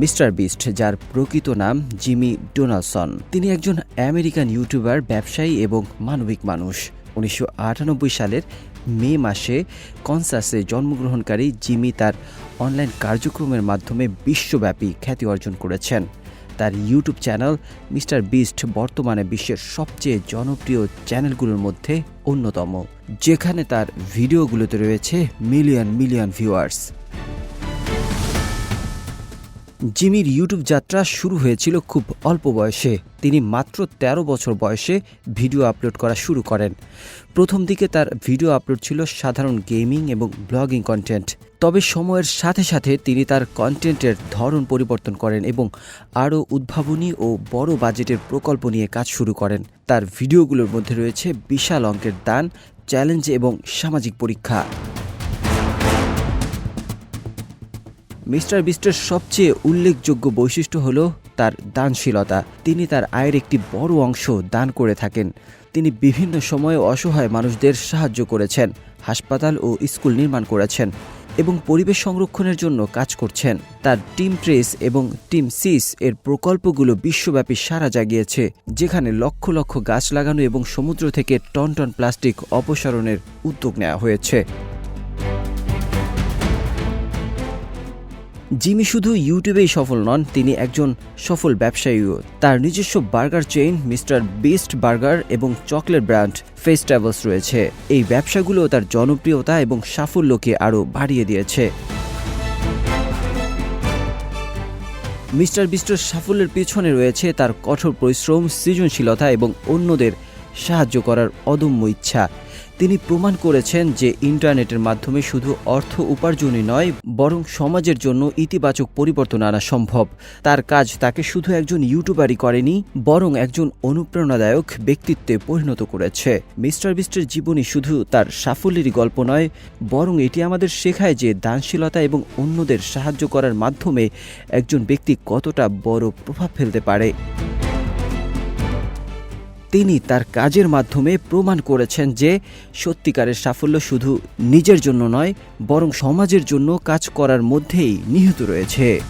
Mister beast, যার প্রকৃত নাম জিমি ডোনালসন। তিনি একজন আমেরিকান ইউটিউবার, ব্যবসায়ী এবং মানবিক মানুষ। উনিশশো আটানব্বই সালের মে মাসে কনসাসে জন্মগ্রহণকারী জিমি তার অনলাইন কার্যক্রমের মাধ্যমে বিশ্বব্যাপী খ্যাতি অর্জন করেছেন। তার ইউটিউব চ্যানেল মিস্টার বিস্ট বর্তমানে বিশ্বের সবচেয়ে জনপ্রিয় চ্যানেলগুলোর মধ্যে অন্যতম, যেখানে তার ভিডিওগুলোতে রয়েছে মিলিয়ন মিলিয়ন ভিউয়ার্স। জিমির ইউটিউব যাত্রা শুরু হয়েছিল খুব অল্প বয়সে। তিনি মাত্র ১৩ বছর বয়সে ভিডিও আপলোড করা শুরু করেন। প্রথম দিকে তার ভিডিও আপলোড ছিল সাধারণ গেমিং এবং ব্লগিং কন্টেন্ট। তবে সময়ের সাথে সাথে তিনি তার কন্টেন্টের ধরন পরিবর্তন করেন এবং আরও উদ্ভাবনী ও বড় বাজেটের প্রকল্প নিয়ে কাজ শুরু করেন। তার ভিডিওগুলোর মধ্যে রয়েছে বিশাল অঙ্কের দান, চ্যালেঞ্জ এবং সামাজিক পরীক্ষা। মিস্টার বিস্টের সবচেয়ে উল্লেখযোগ্য বৈশিষ্ট্য হল তার দানশীলতা। তিনি তার আয়ের একটি বড় অংশ দান করে থাকেন। তিনি বিভিন্ন সময়ে অসহায় মানুষদের সাহায্য করেছেন, হাসপাতাল ও স্কুল নির্মাণ করেছেন এবং পরিবেশ সংরক্ষণের জন্য কাজ করছেন। তার টিম ট্রেস এবং টিম সিস এর প্রকল্পগুলো বিশ্বব্যাপী সারা জাগিয়েছে, যেখানে লক্ষ লক্ষ গাছ লাগানো এবং সমুদ্র থেকে টন টন প্লাস্টিক অপসারণের উদ্যোগ নেওয়া হয়েছে। জিমি শুধু ইউটিউবেই সফল নন, তিনি একজন সফল ব্যবসায়ীও। তার নিজস্ব burger chain, mister beast burger এবং চকলেট ব্র্যান্ড ফেস্টাবলস রয়েছে। এই ব্যবসাগুলো তার জনপ্রিয়তা এবং সাফল্যকে আরও বাড়িয়ে দিয়েছে। মিস্টার বিস্টের সাফল্যের পিছনে রয়েছে তার কঠোর পরিশ্রম, সৃজনশীলতা এবং অন্যদের সাহায্য করার অদম্য ইচ্ছা। তিনি প্রমাণ করেছেন যে ইন্টারনেটের মাধ্যমে শুধু অর্থ উপার্জনই নয়, বরং সমাজের জন্য ইতিবাচক পরিবর্তন আনা সম্ভব। তার কাজ তাকে শুধু একজন ইউটিউবারই করেনি, বরং একজন অনুপ্রেরণাদায়ক ব্যক্তিত্বে পরিণত করেছে। মিস্টার বিস্টের জীবনী শুধু তার সাফল্যেরই গল্প নয়, বরং এটি আমাদের শেখায় যে দানশীলতা এবং অন্যদের সাহায্য করার মাধ্যমে একজন ব্যক্তি কতটা বড় প্রভাব ফেলতে পারে। তিনি তার কাজের মাধ্যমে প্রমাণ করেছেন যে সত্যিকারের সাফল্য শুধু নিজের জন্য নয়, বরং সমাজের জন্য কাজ করার মধ্যেই নিহিত রয়েছে।